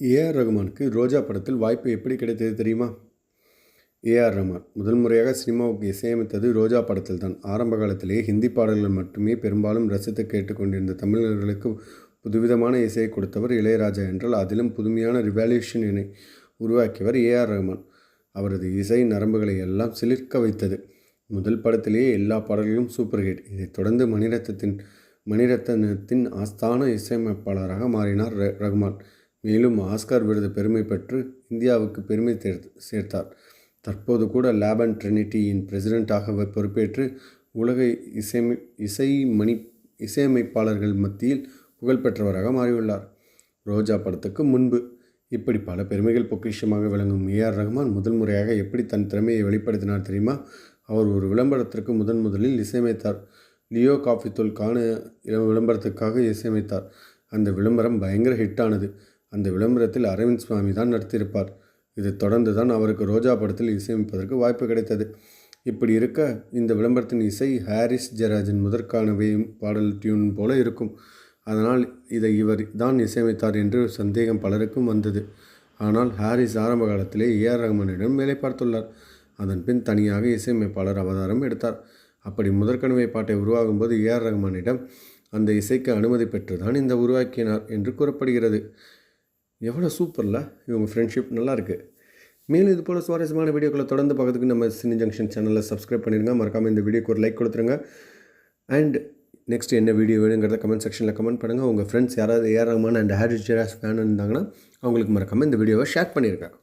AR ரகுமானுக்கு ரோஜா படத்தில் வாய்ப்பு எப்படி கிடைத்தது தெரியுமா? ஏஆர் ரஹ்மான் முதல் முறையாக சினிமாவுக்கு இசையமைத்தது ரோஜா படத்தில் தான் ஆரம்ப காலத்திலேயே ஹிந்தி பாடல்கள் மட்டுமே பெரும்பாலும் ரசித்து கேட்டுக்கொண்டிருந்த தமிழர்களுக்கு புதுவிதமான இசையை கொடுத்தவர் இளையராஜா என்றால் அதிலும் புதுமையான ரிவால்யூஷனை உருவாக்கியவர் ஏஆர் ரஹ்மான் அவரது இசை நரம்புகளை எல்லாம் சிலிர்க்க வைத்தது. முதல் படத்திலேயே எல்லா பாடல்களும் சூப்பர் ஹிட் இதைத் தொடர்ந்து மணிரத்தத்தின் மணிரத்னத்தின் ஆஸ்தான இசையமைப்பாளராக மாறினார் ர- மேலும் ஆஸ்கார் விருது பெருமை பெற்று இந்தியாவுக்கு பெருமை சேர்த்தார். தற்போது கூட லேபன் ட்ரினிட்டியின் பிரசிடெண்ட்டாக பொறுப்பேற்று உலக இசையமை இசை மணி இசையமைப்பாளர்கள் மத்தியில் புகழ்பெற்றவராக மாறியுள்ளார். ரோஜா படத்துக்கு முன்பு இப்படி பல பெருமைகள் பொக்கிஷமாக விளங்கும் ஏஆர் ரஹ்மான் முதல் முறையாக எப்படி தன் திறமையை வெளிப்படுத்தினார் தெரியுமா? அவர் ஒரு விளம்பரத்திற்கு முதன் முதலில் இசையமைத்தார். லியோ காஃபி தூள் காண விளம்பரத்துக்காக இசையமைத்தார். அந்த விளம்பரம் பயங்கர ஹிட்டானது அந்த விளம்பரத்தில் அரவிந்த் சுவாமி தான் நடித்திருப்பார். இது தொடர்ந்து தான் அவருக்கு ரோஜா படத்தில் இசையமைப்பதற்கு வாய்ப்பு கிடைத்தது. இப்படி இருக்க இந்த விளம்பரத்தின் இசை ஹாரிஸ் ஜெராஜின் முதற்கானவை பாடல் டியூன் போல இருக்கும். அதனால் இதை இவர் தான் இசையமைத்தார் என்று சந்தேகம் பலருக்கும் வந்தது. ஆனால் ஹாரிஸ் ஆரம்ப காலத்திலே ஏஆர் ரஹ்மானிடம் வேலை பார்த்துள்ளார். அதன் பின் தனியாக இசையமைப்பாளர் அவதாரம் எடுத்தார். அப்படி முதற்கனவை பாட்டை உருவாகும்போது ஏஆர் ரஹ்மானிடம் அந்த இசைக்கு அனுமதி பெற்று தான் இந்த உருவாக்கினார் என்று கூறப்படுகிறது. எவ்வளோ சூப்பரில். இவங்க ஃப்ரெண்ட்ஷிப் நல்லாயிருக்கு மேலும் இது போல் சுவாரஸ்யமான வீடியோக்களை தொடர்ந்து பார்க்கறதுக்கு நம்ம சினி ஜங்ஷன் சேனலை சப்ஸ்கிரைப் பண்ணிடுங்க மறக்காமல் இந்த வீடியோக்கு ஒரு லைக் கொடுத்துருங்க. அண்ட் நெக்ஸ்ட் என்ன வீடியோ வேணுங்கிறத கமெண்ட் செக்ஷனில் கமெண்ட் பண்ணுங்கள் உங்கள் ஃப்ரெண்ட்ஸ் யாராவது AR Rahman and Harris Jayaraj fan இருந்தாங்கன்னா அவங்களுக்கு மறக்காமல் இந்த வீடியோவை ஷேர் பண்ணியிருக்கேன்